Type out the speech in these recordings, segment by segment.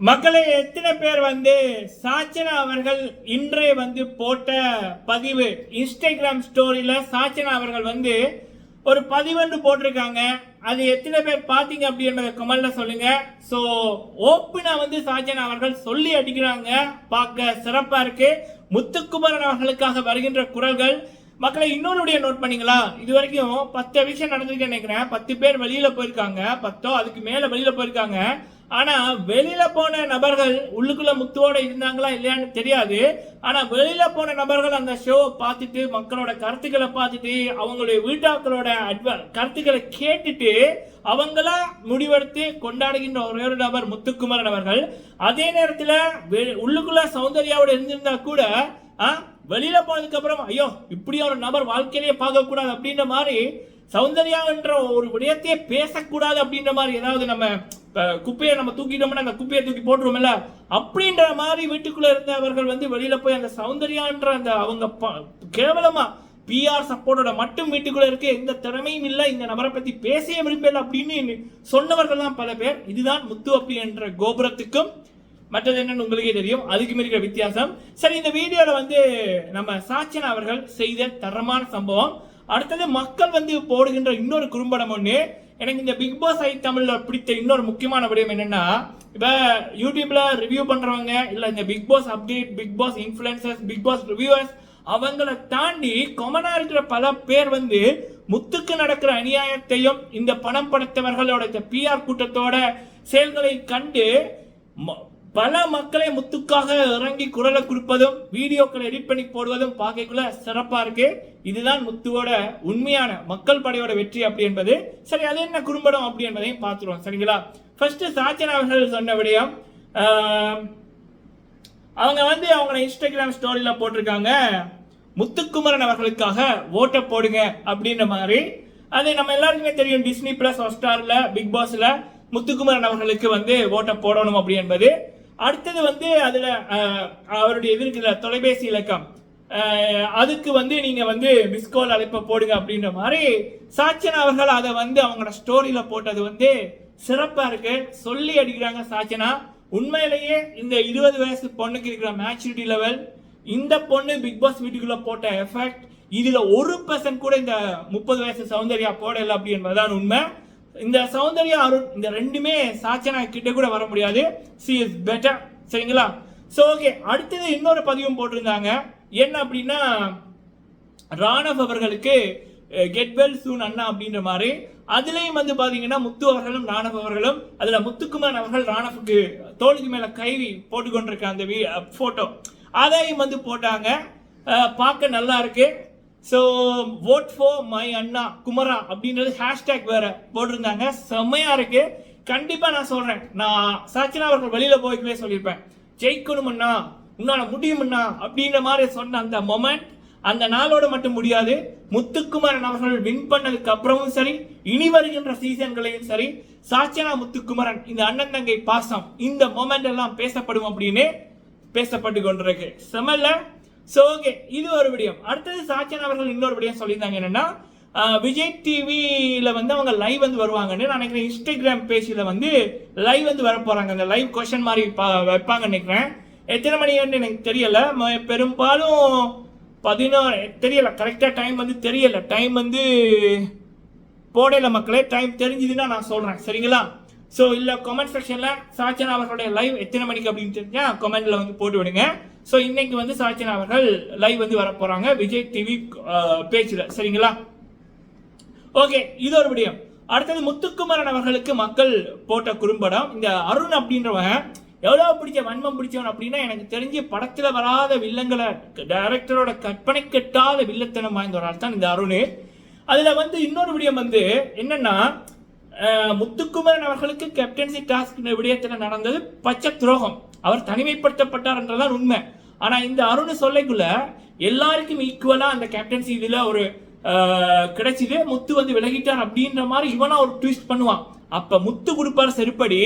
மக்களை எத்தனை பேர் வந்து சாச்சனா அவர்கள் இன்றே வந்து போட்ட பதிவு இன்ஸ்டாகிராம் ஸ்டோரியில் சாச்சனா அவர்கள் வந்து ஒரு பதிவென்று போட்டிருக்காங்க. அது எத்தனை பேர் பார்த்தீங்க அப்படின்றத கமெண்ட்ல சொல்லுங்க. ஸோ ஓப்பனா வந்து சாச்சனா அவர்கள் சொல்லி அடிக்கிறாங்க. பார்க்க சிறப்பா இருக்கு. முத்துக்குமரன் அவர்களுக்காக வருகின்ற குரல்கள். மக்களை இன்னொருடைய நோட் பண்ணீங்களா? இது வரைக்கும் பத்து விஷயம் நடந்திருக்கேன்னு நினைக்கிறேன். பத்து பேர் வெளியில போயிருக்காங்க. பத்தோ அதுக்கு மேல வெளியில போயிருக்காங்க. ஆனால் வெளியில் போன நபர்கள் உள்ளுக்குள்ளே முத்துவோடு இருந்தாங்களா இல்லையான்னு தெரியாது. ஆனால் வெளியில் போன நபர்கள் அந்த ஷோவை பார்த்துட்டு மக்களோட கருத்துக்களை பார்த்துட்டு அவங்களுடைய வீட்டாக்களோட அட்வ கருத்துக்களை கேட்டுட்டு அவங்களா முடிவெடுத்து கொண்டாடுகின்ற ஒரே ஒரு நபர் முத்துக்குமரன் அவர்கள். அதே நேரத்தில் வெ- உள்ளுக்குள்ள சௌந்தர்யாவோட இருந்திருந்தா கூட ஆ, வெளியில போனதுக்கு அப்புறம் ஐயோ இப்படி ஒரு நபர் வாழ்க்கையிலேயே பார்க்கக்கூடாது அப்படின்ற மாதிரி சௌந்தர்யான்ற ஒரு விடயத்தையே பேசக்கூடாது அப்படின்ற மாதிரி ஏதாவது நம்ம குப்பையை நம்ம தூக்கிட்டோம்னா அந்த குப்பையை தூக்கி போட்டுருவோம்ல? அப்படின்ற மாதிரி வீட்டுக்குள்ளே இருந்தவர்கள் வந்து வெளியில் போய் அந்த சௌந்தர்யான்ற அந்த அவங்க ப- கேவலமாக பிஆர் சப்போர்ட்டோட மட்டும் வீட்டுக்குள்ள இருக்க எந்த திறமையும் இல்லை இந்த நபரை பத்தி பேசவே விரும்பல அப்படின்னு சொன்னவர்கள் தான் பல பேர். இதுதான் முத்து அப்படி என்ற கோபுரத்துக்கும் மற்றது என்னன்னு உங்களுக்கே தெரியும். அதுக்கு இருக்கிற வித்தியாசம். சரி இந்த வீடியோல வந்து நம்ம சாச்சனா அவர்கள் செய்த தரமான சம்பவம். அடுத்தது மக்கள் வந்து போடுகின்ற இன்னொரு குறும்படம் ஒன்று எனக்கு இந்த பிக் பாஸ் ஐ தமிழில் பிடித்த இன்னொரு முக்கியமான விடயம் என்னென்னா இப்போ யூடியூப்பில் ரிவ்யூ பண்ணுறவங்க இல்லை இந்த Bigg Boss update Bigg Boss influencers Bigg Boss reviewers அவங்கள தாண்டி கொமனாக இருக்கிற பல பேர் வந்து முத்துக்கு நடக்கிற அநியாயத்தையும் இந்த பணம் படைத்தவர்களோட இந்த பிஆர் கூட்டத்தோட செயல்களை கண்டு ம- பல மக்களை முத்துக்காக இறங்கி குரலை கொடுப்பதும் வீடியோக்களை எடிட் பண்ணி போடுவதும் பார்க்கக்குள்ள சிறப்பா இருக்கு. இதுதான் முத்துவோட உண்மையான மக்கள் படையோட வெற்றி அப்படி என்பது. சரி அது என்ன குறும்படம் அப்படி என்பதையும் பார்த்துருவோம் சரிங்களா? ஃபர்ஸ்ட் சாச்சன் அவர்கள் சொன்ன விடயம் அவங்க வந்து அவங்க இன்ஸ்டாகிராம் ஸ்டோரியில் போட்டிருக்காங்க. முத்துக்குமரன் அவர்களுக்காக ஓட்டை போடுங்க அப்படின்ற மாதிரி. அது நம்ம எல்லாருக்குமே தெரியும் டிஸ்னி பிளஸ் ஹாட்ஸ்டார்ல பிக் பாஸில் முத்துக்குமரன் அவர்களுக்கு வந்து ஓட்டை போடணும் அப்படி என்பது. அடுத்தது வந்து அதில் அவருடைய இது இருக்குல்ல தொலைபேசி இலக்கம். அதுக்கு வந்து நீங்கள் வந்து மிஸ்கால் அழைப்பை போடுங்க அப்படின்ற மாதிரி சாச்சனா அவர்கள் அதை வந்து அவங்களோட ஸ்டோரியில் போட்டது வந்து சிறப்பாக இருக்கு. சொல்லி அடிக்கிறாங்க சாச்சனா. உண்மையிலேயே இந்த இருபது வயசு பொண்ணுக்கு இருக்கிற மேச்சுரிட்டி லெவல் இந்த பொண்ணு பிக் பாஸ் வீட்டுக்குள்ளே போட்ட எஃபெக்ட் இதில் ஒரு பர்சன்ட் கூட இந்த முப்பது வயசு சௌந்தர்யா போடல அப்படி என்பதுதான் உண்மை. இந்த சௌந்தர்யா அருண் இந்த ரெண்டுமே சாச்சனா கிட்ட கூட வர முடியாது. சி இஸ் பெட்டர் சரிங்களா? ஸோ ஓகே அடுத்தது இன்னொரு பதிவும் போட்டிருந்தாங்க. என்ன அப்படின்னா ராணவ் அவர்களுக்கு கெட் வெல் சூன் அண்ணா அப்படின்ற மாதிரி. அதுலேயும் வந்து பார்த்தீங்கன்னா முத்து அவர்களும் ராணவ் அவர்களும் அதில் முத்துக்குமார் அவர்கள் ராணவுக்கு தோளுக்கு மேலே கைவி போட்டுக்கொண்டிருக்க அந்த அந்த ஃபோட்டோ அதையும் வந்து போட்டாங்க. பார்க்க நல்லா இருக்குது ஸோ ஓட் ஃபோர் மை அண்ணா குமரா அப்படின்றது ஹேஷ்டேக் வேற போட்டிருந்தாங்க. செம்மையா இருக்கு. கண்டிப்பா நான் சொல்றேன். நான் சாச்சினா அவர்கள் வெளியில போய்க்கவே சொல்லியிருப்பேன். ஜெயிக்கணும் அண்ணா உன்னால முடியும்ண்ணா அப்படின்ற மாதிரி சொன்ன அந்த மொமெண்ட் அந்த நாளோட மட்டும் முடியாது. முத்துக்குமரன் அவர்கள் வின் பண்ணதுக்கு அப்புறமும் சரி இனி வருகின்ற சீசன்களையும் சரி சாச்சனா முத்துக்குமரன் இந்த அண்ணன் தங்கை பாசம் இந்த மொமெண்ட் எல்லாம் பேசப்படும் அப்படின்னு பேசப்பட்டு கொண்டிருக்கு. செமல்ல ஸோ ஓகே இது ஒரு விடியம். அடுத்தது சாச்சன் அவர்கள் இன்னொரு விடியம் சொல்லியிருந்தாங்க என்னென்னா விஜய் டிவியில் வந்து அவங்க லைவ் வந்து வருவாங்கன்னு நான் நினைக்கிறேன். இன்ஸ்டாகிராம் பேஜில் வந்து லைவ் வந்து வர அந்த லைவ் கொஷன் மாதிரி பா- வைப்பாங்கன்னு நினைக்கிறேன். எத்தனை மணின்னு எனக்கு தெரியலை. ம- பெரும்பாலும் பதினோரு தெரியலை. கரெக்டாக டைம் வந்து தெரியலை. டைம் வந்து போடல மக்களே. டைம் தெரிஞ்சதுன்னா நான் சொல்கிறேன் சரிங்களா? ஸோ இல்லை கமெண்ட் செக்ஷனில் சாச்சன் அவர்களுடைய லைவ் எத்தனை மணிக்கு அப்படின்னு தெரிஞ்சா கமெண்ட்டில் வந்து போட்டு விடுங்க. ஸோ இன்னைக்கு வந்து சாச்சினா அவர்கள் லைவ் வந்து வர போறாங்க விஜய் டிவி பேச்சில். சரிங்களா? ஓகே இது ஒரு விடயம். அடுத்தது முத்துக்குமரன் அவர்களுக்கு மக்கள் போட்ட குறும்படம். இந்த அருண் அப்படின்றவன் எவ்வளோ பிடிச்ச வன்மம் பிடிச்சவன் அப்படின்னா எனக்கு தெரிஞ்சு படத்தில் வராத வில்லங்களை டைரக்டரோட கற்பனை கெட்டாத வில்லத்தனம் வாய்ந்த ஒரு ஆள் தான் இந்த அருண். அதில் வந்து இன்னொரு விடயம் வந்து என்னன்னா முத்துக்குமரன் அவர்களுக்கு கேப்டன்சி டாஸ்க் விடயத்தில் நடந்தது பச்சை துரோகம். அவர் தனிமைப்படுத்தப்பட்டார் என்றதான் உண்மை. ஆனால் இந்த அருண் சொல்லைக்குள்ள எல்லாருக்கும் ஈக்குவலாக அந்த கேப்டன்சி இதில் ஒரு கிடைச்சிது. முத்து வந்து விலகிட்டார் அப்படின்ற மாதிரி இவனா ஒரு ட்விஸ்ட் பண்ணுவான். அப்போ முத்து கொடுப்பார் செருப்படி.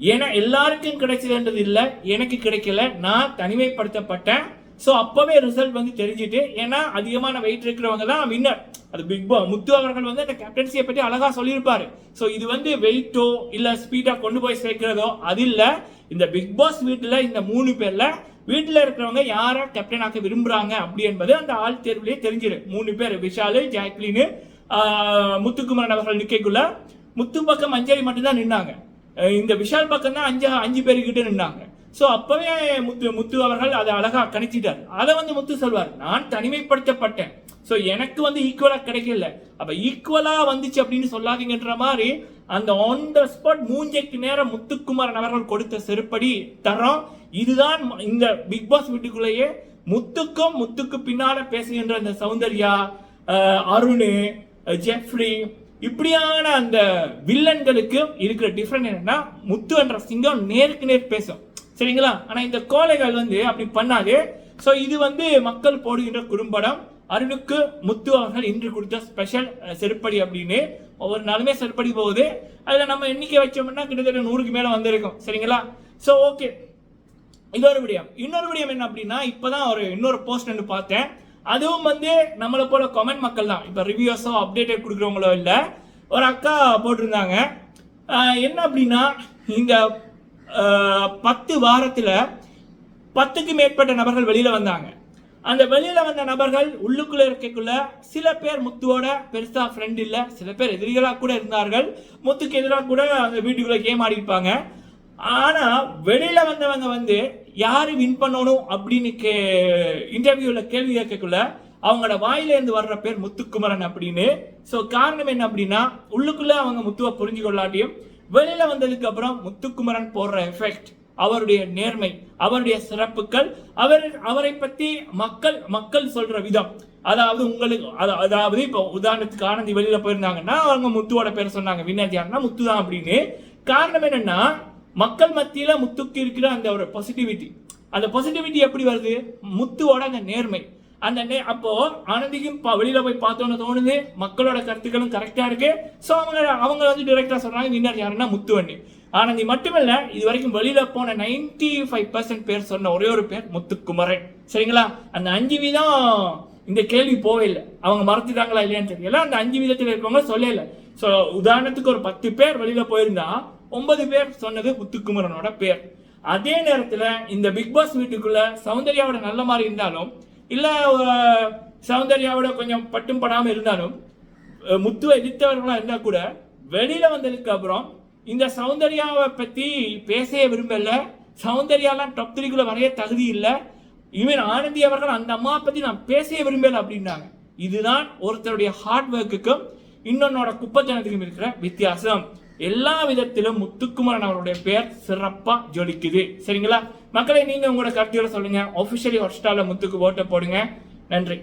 ஏன்னா எல்லாருக்கும் கிடைச்சதுன்றது இல்லை. எனக்கு கிடைக்கல. நான் தனிமைப்படுத்தப்பட்டேன். ஸோ அப்போவே ரிசல்ட் வந்து தெரிஞ்சுட்டு ஏன்னா அதிகமான வெயிட் இருக்கிறவங்க தான் வின்னர் அது பிக் பா முத்து அவர்கள் வந்து அந்த கேப்டன்சியை பற்றி அழகாக சொல்லியிருப்பாரு. ஸோ இது வந்து வெயிட்டோ இல்லை ஸ்பீடாக கொண்டு போய் சேர்க்கிறதோ அது இல்லை. இந்த பிக் பாஸ் வீட்டில் இந்த மூணு பேரில் வீட்டில் இருக்கிறவங்க யாரை கேப்டன் ஆக்க விரும்புகிறாங்க அப்படி என்பது அந்த ஆள் தேர்வுலேயே தெரிஞ்சிடும் மூணு பேர் விஷாலு ஜாக்லின் முத்துக்குமரன் அவர்கள் நிற்கக்குள்ள முத்து பக்கம் அஞ்சலி மட்டும்தான் நின்னாங்க. இந்த விஷால் பக்கம் தான் அஞ்சு அஞ்சு பேருக்கிட்ட நின்னாங்க. ஸோ அப்பவே முத்து முத்து அவர்கள் அதை அழகாக கணிச்சிட்டார். அதை வந்து முத்து சொல்வார் நான் தனிமைப்படுத்தப்பட்டேன். ஸோ எனக்கு வந்து ஈக்குவலாக கிடைக்கல. அப்போ ஈக்குவலாக வந்துச்சு அப்படின்னு சொல்லாதீங்கன்ற மாதிரி அந்த ஆன் த ஸ்பாட் மூஞ்சைக்கு நேரம் முத்துக்குமாரன் அவர்கள் கொடுத்த செருப்படி தரோம் இதுதான் இந்த பிக் பாஸ் வீட்டுக்குள்ளேயே முத்துக்கும் முத்துக்கு பின்னால பேசுகின்ற அந்த சௌந்தர்யா அருண் ஜெஃப்ரி இப்படியான அந்த வில்லன்களுக்கு இருக்கிற டிஃப்ரெண்ட் என்னன்னா முத்து என்ற சிங்கம் நேருக்கு நேர் பேசும். சரிங்களா? ஆனால் இந்த கோழைகள் வந்து அப்படி பண்ணாது. ஸோ இது வந்து மக்கள் போடுகின்ற குறும்படம். அருணுக்கு முத்து அவர்கள் இன்று கொடுத்த ஸ்பெஷல் செருப்படி அப்படின்னு ஒவ்வொரு நாளுமே செருப்படி போகுது. அதில் நம்ம எண்ணிக்கை வச்சோம்னா கிட்டத்தட்ட நூறுக்கு மேலே வந்திருக்கும். சரிங்களா? ஸோ ஓகே இது ஒரு விடயம். இன்னொரு விடயம் என்ன அப்படின்னா இப்போ தான் ஒரு இன்னொரு போஸ்ட் ஒன்று பார்த்தேன். அதுவும் வந்து நம்மளை போல கமெண்ட் மக்கள் தான். இப்போ ரிவ்யூஸோ அப்டேட்டட் கொடுக்குறவங்களோ இல்லை. ஒரு அக்கா போட்டிருந்தாங்க. என்ன அப்படின்னா இந்த பத்து வாரத்தில் பத்துக்கு மேற்பட்ட நபர்கள் வெளியில வந்தாங்க. அந்த வெளியில வந்த நபர்கள் உள்ளுக்குள்ள இருக்கக்குள்ள சில பேர் முத்துவோட பெருசா ஃப்ரெண்ட் இல்ல. சில பேர் எதிரிகளா கூட இருந்தார்கள். முத்துக்கு எதிராக கூட அந்த வீட்டுக்குள்ள கேம் ஆடி இருப்பாங்க ஆனா வெளியில வந்தவங்க வந்து யாரு வின் பண்ணணும் அப்படின்னு கே இன்டர்வியூல கேள்வி கேட்கக்குள்ள அவங்களோட வாயில இருந்து வர்ற பேர் முத்துக்குமரன் அப்படின்னு. சோ காரணம் என்ன அப்படின்னா உள்ளுக்குள்ள அவங்க முத்துவை புரிஞ்சு கொள்ளாட்டியும் வெளியில வந்ததுக்கு அப்புறம் முத்துக்குமரன் போடுற எஃபெக்ட் அவருடைய நேர்மை அவருடைய சிறப்புகள் அவர் அவரை பற்றி மக்கள் மக்கள் சொல்ற விதம். அதாவது உங்களுக்கு அதாவது இப்போ உதாரணத்துக்கு ஆனந்தி வெளியில போயிருந்தாங்கன்னா அவங்க முத்துவோட பேர் சொன்னாங்க. வின்னர் யாருன்னா முத்து தான் அப்படின்னு. காரணம் என்னன்னா மக்கள் மத்தியில முத்துக்கு இருக்கிற அந்த ஒரு பாசிட்டிவிட்டி அந்த பாசிட்டிவிட்டி எப்படி வருது? முத்துவோட அந்த நேர்மை. அந்த நே அப்போ ஆனந்திக்கும் வெளியில் வெளியில போய் பார்த்தோன்னு தோணுது. மக்களோட கருத்துக்களும் கரெக்டா இருக்கு. ஸோ அவங்க அவங்க வந்து டிரெக்டா சொல்றாங்க வின்னர் யாருன்னா முத்துவண்ணி ஆனந்தி மட்டுமில்ல இது வரைக்கும் வெளியில் போன 95% ஃபைவ் பர்சன்ட் பேர் சொன்ன ஒரே ஒரு பேர் முத்துக்குமரன். சரிங்களா? அந்த அஞ்சு வீதம் இந்த கேள்வி போவே இல்லை. அவங்க மறந்துட்டாங்களா இல்லையான்னு தெரியல. அந்த அஞ்சு வீதத்தில் இருக்கவங்க சொல்லல. ஸோ உதாரணத்துக்கு ஒரு பத்து பேர் வெளியில் போயிருந்தா ஒன்பது பேர் சொன்னது முத்துக்குமரனோட பேர். அதே நேரத்தில் இந்த பிக் பாஸ் வீட்டுக்குள்ள சௌந்தர்யாவோட நல்ல மாதிரி இருந்தாலும் இல்லை சௌந்தர்யாவோட கொஞ்சம் பட்டும் படாமல் இருந்தாலும் முத்துவை எதிர்த்தவர்களாக இருந்தால் கூட வெளியில் வந்ததுக்கு அப்புறம் இந்த சௌந்தர்யாவை பற்றி பேசவே விரும்பல. சௌந்தர்யாலாம் டாப் த்ரீக்குள்ளே வரைய தகுதி இல்லை. இவன் ஆனந்தி அவர்கள் அந்த அம்மா பற்றி நான் பேசவே விரும்பல அப்படின்னாங்க. இதுதான் ஒருத்தருடைய ஹார்ட் ஒர்க்குக்கும் இன்னொன்னோட குப்பத்தனத்துக்கும் இருக்கிற வித்தியாசம். எல்லா விதத்திலும் முத்துக்குமரன் அவருடைய பெயர் சிறப்பாக ஜொலிக்குது. சரிங்களா? மக்களை நீங்கள் உங்களோட கருத்துக்களை சொல்லுங்கள் ஒபிஷியலி ஹாட்ஸ்டார்ல முத்துக்கு ஓட்டை போடுங்க. நன்றி.